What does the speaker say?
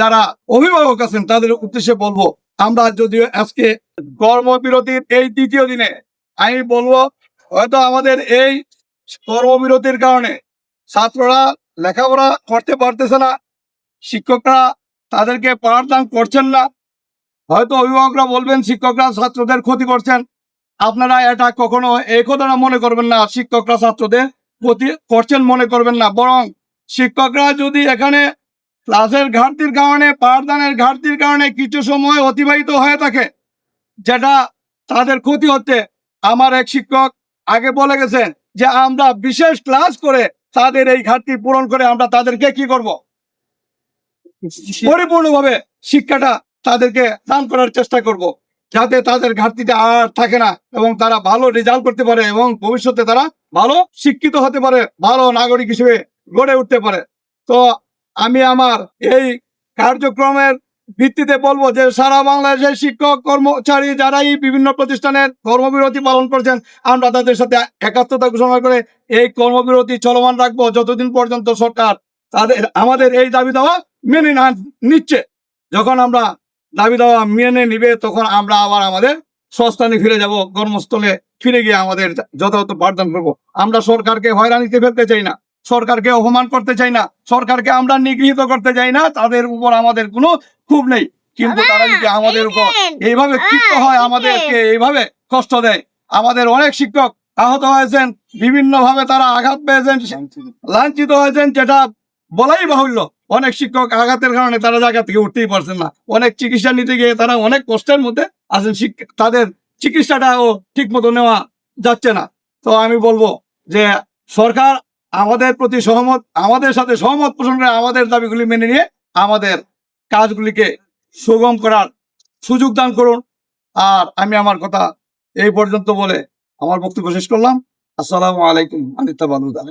যারা অভিভাবক আছেন, তাদের উদ্দেশ্যে বলব, আমরা যদিও আজকে কর্মবিরতির এই দ্বিতীয় দিনে, আমি বলব, হয়তো আমাদের এই কর্মবিরতির কারণে ছাত্ররা লেখাপড়া করতে পারতেছে না, শিক্ষকরা তাদেরকে পাঠদান করছেন না। হয়তো অভিভাবকরা বলবেন, শিক্ষকরা ছাত্রদের ক্ষতি করছেন। আপনারা এটা কখনো এই কথাটা মনে করবেন না, শিক্ষকরা ছাত্রদের ক্ষতি করছেন মনে করবেন না। বরং শিক্ষকরা যদি এখানে ক্লাসের ঘাটতির কারণে, পাঠদানের ঘাটতির কারণে কিছু সময় অতিবাহিত হয়ে থাকে, যেটা তাদের ক্ষতি হচ্ছে। আমার এক শিক্ষক আগে বলে গেছেন যে, আমরা বিশেষ ক্লাস করে তাদের এই ঘাটতি পূরণ করে আমরা তাদেরকে কি করব? পরিপূর্ণভাবে শিক্ষাটা তাদেরকে দান করার চেষ্টা করব, যাতে তাদের ঘাটতিটা আর থাকে না এবং তারা ভালো রেজাল্ট করতে পারে এবং ভবিষ্যতে তারা ভালো শিক্ষিত হতে পারে, ভালো নাগরিক হিসেবে গড়ে উঠতে পারে। তো আমি আমার এই কার্যক্রমের ভিত্তিতে বলব যে সারা বাংলাদেশের শিক্ষক, কর্মচারী যারাই বিভিন্ন প্রতিষ্ঠানের কর্মবিরতি পালন করছেন, আমরা তাদের সাথে একাত্মতা ঘোষণা করে এই কর্মবিরতি চলমান রাখব। যতদিন পর্যন্ত সরকার তাদের, আমাদের এই দাবি দেওয়া মেনে না নিচ্ছে, যখন আমরা দাবি দেওয়া মেনে নিবে, তখন আমরা আবার আমাদের স্বস্থানে ফিরে যাব, কর্মস্থলে ফিরে গিয়ে আমাদের যথাযথ পাঠদান করব। আমরা সরকারকে হয়রানিতে ফেলতে চাই না। সরকারকে অপমান করতে চাই না সরকারকে আমরা নিগৃহীত করতে চাই না তাদের উপর আমাদের কোনো ক্ষোভ নেই। কিন্তু তারা যদি আমাদের উপর এইভাবে ক্ষিপ্ত হয় আমাদেরকে এইভাবে কষ্ট দেয়। আমাদের অনেক শিক্ষক আহত হয়েছেন বিভিন্ন ভাবে তারা আঘাত পেয়েছেন লাঞ্ছিত হয়েছেন যেটা বলাই বাহুল্য। অনেক শিক্ষক আঘাতের কারণে তারা জায়গা থেকে উঠতেই পারছেন না। অনেক চিকিৎসা নিতে গিয়ে তারা অনেক কষ্টের মধ্যে আছেন। তাদের চিকিৎসাটাও ঠিক মতো নেওয়া যাচ্ছে না। তো আমি বলব যে সরকার আমাদের প্রতি সহমত, আমাদের সাথে সহমত পোষণ করে আমাদের দাবিগুলি মেনে নিয়ে আমাদের কাজগুলিকে সুগম করার সুযোগ দান করুন। আর আমি আমার কথা এই পর্যন্ত বলে আমার বক্তব্য শেষ করলাম। আসসালামু আলাইকুম, আনিতা বানুদা।